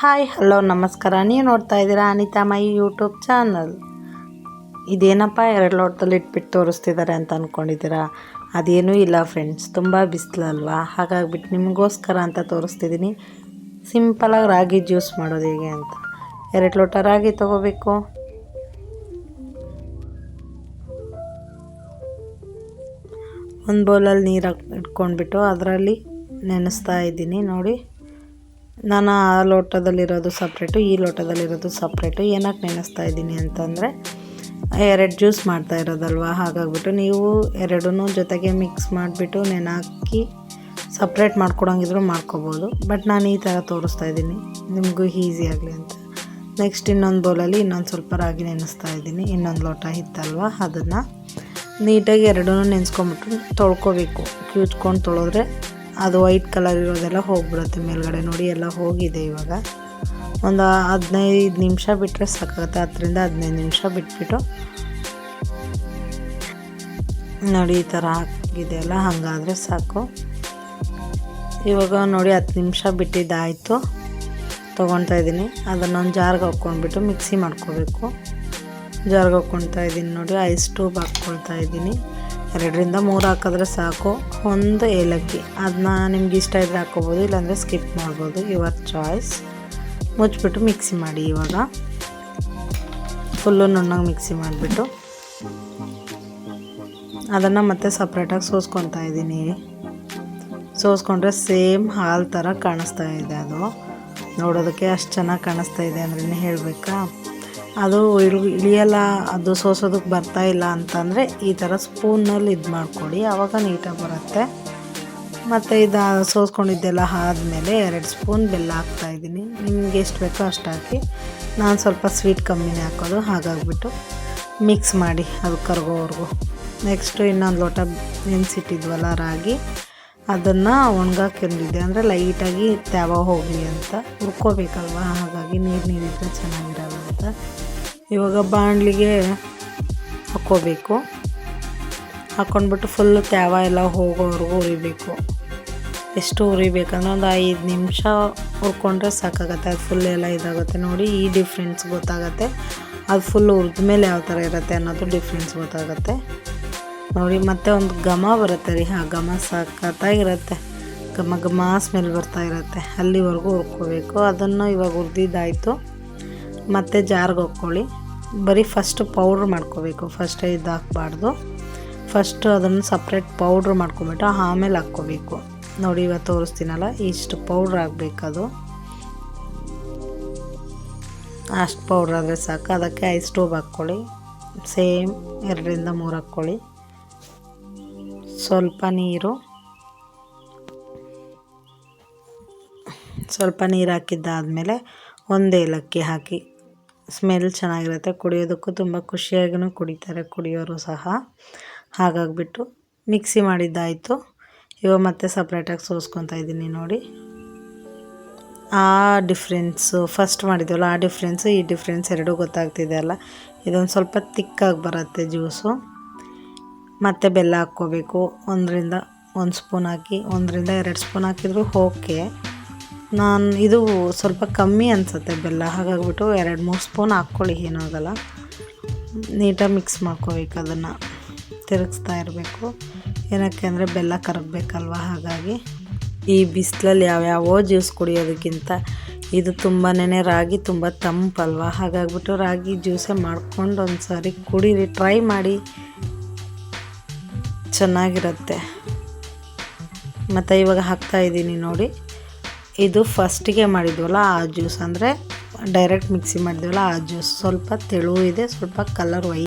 Hi, hello, ನಮಸ್ಕಾರ. ನೀವು ನೋಡ್ತಾ ಇದ್ದೀರಾ ಅನಿತಾ ಮೈ ಯೂಟ್ಯೂಬ್ ಚಾನಲ್. ಇದೇನಪ್ಪ, ಎರಡು ಲೋಟದಲ್ಲಿ ಇಟ್ಬಿಟ್ಟು ತೋರಿಸ್ತಿದ್ದಾರೆ ಅಂತ ಅಂದ್ಕೊಂಡಿದ್ದೀರಾ ಅದೇನೂ ಇಲ್ಲ ಫ್ರೆಂಡ್ಸ್, ತುಂಬ ಬಿಸಿಲಲ್ವಾ ಹಾಗಾಗಿಬಿಟ್ಟು ನಿಮಗೋಸ್ಕರ ಅಂತ ತೋರಿಸ್ತಿದ್ದೀನಿ. ಸಿಂಪಲಾಗಿ ರಾಗಿ ಜ್ಯೂಸ್ ಮಾಡೋದು ಹೇಗೆ ಅಂತ. ಎರಡು ಲೋಟ ರಾಗಿ ತೊಗೋಬೇಕು. ಒಂದು ಬೌಲಲ್ಲಿ ನೀರು ಹಾಕಿ ಇಟ್ಕೊಂಡ್ಬಿಟ್ಟು ಅದರಲ್ಲಿ ನೆನೆಸ್ತಾ ಇದ್ದೀನಿ ನೋಡಿ. ನಾನು ಆ ಲೋಟದಲ್ಲಿರೋದು ಸಪ್ರೇಟು, ಈ ಲೋಟದಲ್ಲಿರೋದು ಸಪ್ರೇಟು. ಏನಕ್ಕೆ ನೆನೆಸ್ತಾ ಇದ್ದೀನಿ ಅಂತಂದರೆ, ಎರಡು ಜ್ಯೂಸ್ ಮಾಡ್ತಾ ಇರೋದಲ್ವ? ಹಾಗಾಗ್ಬಿಟ್ಟು ನೀವು ಎರಡೂ ಜೊತೆಗೆ ಮಿಕ್ಸ್ ಮಾಡಿಬಿಟ್ಟು ನೆನಾಕಿ ಸಪ್ರೇಟ್ ಮಾಡ್ಕೊಡಂಗಿದ್ರು ಮಾಡ್ಕೋಬೋದು. ಬಟ್ ನಾನು ಈ ಥರ ತೋರಿಸ್ತಾ ಇದ್ದೀನಿ. ನಿಮಗೂ ಈಸಿ ಆಗಲಿ ಅಂತ. ನೆಕ್ಸ್ಟ್ ಇನ್ನೊಂದು ಬೌಲಲ್ಲಿ ಇನ್ನೊಂದು ಸ್ವಲ್ಪ ರಾಗಿ ನೆನೆಸ್ತಾ ಇದ್ದೀನಿ. ಇನ್ನೊಂದು ಲೋಟ ಇತ್ತಲ್ವ? ಅದನ್ನು ನೀಟಾಗಿ ಎರಡೂ ನೆನೆಸ್ಕೊಂಬಿಟ್ಟು ತೊಳ್ಕೊಬೇಕು. ಕ್ಯೂಚ್ಕೊಂಡು ತೊಳೆದ್ರೆ ಅದು ವೈಟ್ ಕಲರ್ ಇರೋದೆಲ್ಲ ಹೋಗ್ಬಿಡುತ್ತೆ ಮೇಲ್ಗಡೆ ನೋಡಿ, ಎಲ್ಲ ಹೋಗಿದೆ ಇವಾಗ. ಒಂದು ಹದಿನೈದು ನಿಮಿಷ ಬಿಟ್ಟರೆ ಸಾಕಾಗುತ್ತೆ, ಹತ್ತರಿಂದ ಹದಿನೈದು ನಿಮಿಷ ಬಿಟ್ಬಿಟ್ಟು. ನೋಡಿ, ಈ ಥರ ಹಾಕಿದೆ ಅಲ್ಲ, ಹಾಗಾದರೆ ಸಾಕು. ಇವಾಗ ನೋಡಿ, ಹತ್ತು ನಿಮಿಷ ಬಿಟ್ಟಿದ್ದಾಯಿತು. ತೊಗೊತಾ ಇದ್ದೀನಿ. ಅದನ್ನೊಂದು ಜಾರ್ಗೆ ಹಾಕ್ಕೊಂಡ್ಬಿಟ್ಟು ಮಿಕ್ಸಿ ಮಾಡ್ಕೋಬೇಕು. ಜಾರ್ಗೆ ಹಾಕ್ಕೊಳ್ತಾ ಇದ್ದೀನಿ ನೋಡಿ, ಐಸ್ ಟ್ಯೂಬ್ ಹಾಕ್ಕೊಳ್ತಾ ಇದ್ದೀನಿ. ಎರಡರಿಂದ ಮೂರು ಹಾಕಿದ್ರೆ ಸಾಕು. ಒಂದು ಏಲಕ್ಕಿ. ಅದನ್ನ ನಿಮ್ಗೆ ಇಷ್ಟ ಇದ್ದರೆ ಹಾಕ್ಕೋಬೋದು, ಇಲ್ಲಾಂದರೆ ಸ್ಕಿಪ್ ಮಾಡ್ಬೋದು. ಯುವರ್ ಚಾಯ್ಸ್ ಮುಚ್ಚಿಬಿಟ್ಟು ಮಿಕ್ಸಿ ಮಾಡಿ ಇವಾಗ. ಫುಲ್ಲು ನುಣ್ಣಗೆ ಮಿಕ್ಸಿ ಮಾಡಿಬಿಟ್ಟು. ಅದನ್ನು ಮತ್ತೆ ಸಪ್ರೇಟಾಗಿ ಸೋಸ್ಕೊತಾ ಇದ್ದೀನಿ. ಸೋಸ್ಕೊಂಡ್ರೆ ಸೇಮ್ ಹಾಲು ಥರ ಕಾಣಿಸ್ತಾ ಇದೆ ಅದು. ನೋಡೋದಕ್ಕೆ ಅಷ್ಟು ಚೆನ್ನಾಗಿ ಕಾಣಿಸ್ತಾ ಇದೆ ಅಂದ್ರೆ ಹೇಳಬೇಕಾ? ಅದು ಇಳಿ, ಇಳಿಯಲ್ಲ, ಅದು ಸೋಸೋದಕ್ಕೆ ಬರ್ತಾ ಇಲ್ಲ ಅಂತಂದರೆ ಈ ಥರ ಸ್ಪೂನಲ್ಲಿ ಇದು ಮಾಡಿಕೊಡಿ ಆವಾಗ ನೀಟಾಗಿ ಬರುತ್ತೆ. ಮತ್ತು ಇದು, ಸೋಸ್ಕೊಂಡಿದ್ದೆಲ್ಲ ಆದಮೇಲೆ ಎರಡು ಸ್ಪೂನ್ ಬೆಲ್ಲ ಹಾಕ್ತಾಯಿದ್ದೀನಿ ನಿಮ್ಗೆ ಎಷ್ಟು ಬೇಕೋ ಅಷ್ಟು ಹಾಕಿ. ನಾನು ಸ್ವಲ್ಪ ಸ್ವೀಟ್ ಕಮ್ಮಿನೇ ಹಾಕೋದು, ಹಾಗಾಗ್ಬಿಟ್ಟು ಮಿಕ್ಸ್ ಮಾಡಿ ಅದು ಕರ್ಗೋವರೆಗೂ. ನೆಕ್ಸ್ಟು ಇನ್ನೊಂದು ಲೋಟ ನೆನೆಸಿಟ್ಟಿದ್ವಲ್ಲ ರಾಗಿ. ಅದನ್ನು ಒಣಗಾಕೊಂಡಿದ್ದೆ ಅಂದರೆ ಲೈಟಾಗಿ ತ್ಯಾವ ಹೋಗಲಿ ಅಂತ. ಹುರ್ಕೋಬೇಕಲ್ವ? ಹಾಗಾಗಿ ನೀರು ನೀರಿದ್ರೆ ಚೆನ್ನಾಗಿರಲ್ಲ ಅಂತ. ಇವಾಗ ಬಾಣಲಿಗೆ ಹಾಕೋಬೇಕು ಹಾಕೊಂಡ್ಬಿಟ್ಟು ಫುಲ್ಲು ತ್ಯಾವ ಎಲ್ಲ ಹೋಗೋವರೆಗೂ ಉರಿಬೇಕು ಎಷ್ಟು ಉರಿಬೇಕಂದ್ರೆ ಒಂದು ಐದು ನಿಮಿಷ ಹುರ್ಕೊಂಡ್ರೆ ಸಾಕಾಗತ್ತೆ. ಅದು ಫುಲ್ ಎಲ್ಲ ಇದಾಗುತ್ತೆ. ನೋಡಿ ಈ ಡಿಫ್ರೆನ್ಸ್ ಗೊತ್ತಾಗತ್ತೆ. ಅದು ಫುಲ್ ಹುರಿದ ಮೇಲೆ ಯಾವ ಥರ ಇರುತ್ತೆ ಅನ್ನೋದು ಡಿಫ್ರೆನ್ಸ್ ಗೊತ್ತಾಗುತ್ತೆ. ನೋಡಿ, ಮತ್ತೆ ಒಂದು ಘಮ ಬರುತ್ತೆ ರೀ. ಆ ಘಮ ಸಖತ್ತಾಗಿರುತ್ತೆ. ಘಮ ಘಮ ಸ್ಮೆಲ್ ಬರ್ತಾ ಇರುತ್ತೆ. ಅಲ್ಲಿವರೆಗೂ ಹುರ್ಕೋಬೇಕು. ಅದನ್ನು ಇವಾಗ ಹುರಿದಿದ್ದಾಯಿತು. ಮತ್ತು ಜಾರ್ಗೆ ಹಾಕ್ಕೊಳ್ಳಿ ಬರೀ ಫಸ್ಟ್ ಪೌಡ್ರ್ ಮಾಡ್ಕೋಬೇಕು. ಫಸ್ಟ್ ಇದು ಹಾಕ್ಬಾರ್ದು. ಫಸ್ಟು ಅದನ್ನು ಸಪ್ರೇಟ್ ಪೌಡ್ರ್ ಮಾಡ್ಕೊಬಿಟ್ಟು ಆಮೇಲೆ ಹಾಕ್ಕೋಬೇಕು. ನೋಡಿ, ಇವಾಗ ತೋರಿಸ್ತೀನಲ್ಲ, ಇಷ್ಟು ಪೌಡ್ರ್ ಆಗಬೇಕದು. ಅಷ್ಟು ಪೌಡ್ರ್ ಆದರೆ ಸಾಕು. ಅದಕ್ಕೆ ಐಸ್ ಸ್ಟೋವ್ ಹಾಕ್ಕೊಳ್ಳಿ. ಸೇಮ್ ಎರಡರಿಂದ ಮೂರು ಹಾಕ್ಕೊಳ್ಳಿ. ಸ್ವಲ್ಪ ನೀರು. ಸ್ವಲ್ಪ ನೀರು ಹಾಕಿದ್ದಾದಮೇಲೆ ಒಂದು ಏಲಕ್ಕಿ ಹಾಕಿ. ಸ್ಮೆಲ್ ಚೆನ್ನಾಗಿರುತ್ತೆ. ಕುಡಿಯೋದಕ್ಕೂ ತುಂಬ ಖುಷಿಯಾಗಿಯೂ ಕುಡಿತಾರೆ. ಕುಡಿಯೋರು ಸಹ. ಹಾಗಾಗಿಬಿಟ್ಟು ಮಿಕ್ಸಿ ಮಾಡಿದ್ದಾಯಿತು. ಇವಾಗ ಮತ್ತೆ ಸಪ್ರೇಟಾಗಿ ಸೋಸ್ಕೊತಾ ಇದ್ದೀನಿ ನೋಡಿ. ಆ ಡಿಫ್ರೆನ್ಸು ಫಸ್ಟ್ ಮಾಡಿದ್ದೆವಲ್ಲ ಆ ಡಿಫ್ರೆನ್ಸು ಈ ಡಿಫ್ರೆನ್ಸ್ ಎರಡೂ ಗೊತ್ತಾಗ್ತಿದೆ ಅಲ್ಲ. ಇದೊಂದು ಸ್ವಲ್ಪ ತಿಕ್ಕಾಗಿ ಬರುತ್ತೆ ಜ್ಯೂಸು ಮತ್ತು ಬೆಲ್ಲ ಹಾಕ್ಕೋಬೇಕು. ಒಂದರಿಂದ ಒಂದು ಸ್ಪೂನ್ ಹಾಕಿ, ಒಂದರಿಂದ ಎರಡು ಸ್ಪೂನ್ ಹಾಕಿದ್ರು ಓಕೆ ನಾನು ಇದು ಸ್ವಲ್ಪ ಕಮ್ಮಿ ಅನಿಸುತ್ತೆ ಬೆಲ್ಲ, ಹಾಗಾಗ್ಬಿಟ್ಟು ಎರಡು ಮೂರು ಸ್ಪೂನ್ ಹಾಕ್ಕೊಳ್ಳಿ, ಏನಾಗಲ್ಲ. ನೀಟಾಗಿ ಮಿಕ್ಸ್ ಮಾಡ್ಕೋಬೇಕು ಅದನ್ನು. ತಿರುಗಿಸ್ತಾ ಇರಬೇಕು. ಏನಕ್ಕೆ ಅಂದರೆ ಬೆಲ್ಲ ಕರಗಬೇಕಲ್ವ, ಹಾಗಾಗಿ. ಈ ಬಿಸಿಲಲ್ಲಿ ಯಾವ್ಯಾವೋ ಜ್ಯೂಸ್ ಕುಡಿಯೋದಕ್ಕಿಂತ ಇದು ತುಂಬಾ ರಾಗಿ ತುಂಬ ತಂಪಲ್ವ, ಹಾಗಾಗ್ಬಿಟ್ಟು ರಾಗಿ ಜ್ಯೂಸೇ ಮಾಡ್ಕೊಂಡು ಒಂದು ಸಾರಿ ಕುಡೀರಿ, ಟ್ರೈ ಮಾಡಿ. ಚೆನ್ನಾಗಿರುತ್ತೆ. ಮತ್ತು ಇವಾಗ ಹಾಕ್ತಾ ಇದ್ದೀನಿ ನೋಡಿ. ಇದು ಫಸ್ಟಿಗೆ ಮಾಡಿದ್ವಲ್ಲ ಆ ಜ್ಯೂಸ್ ಅಂದರೆ ಡೈರೆಕ್ಟ್ ಮಿಕ್ಸಿ ಮಾಡಿದ್ವಲ್ಲ ಆ ಜ್ಯೂಸ್ ಸ್ವಲ್ಪ ತೆಳು ಇದೆ, ಸ್ವಲ್ಪ ಕಲರ್ ವೈ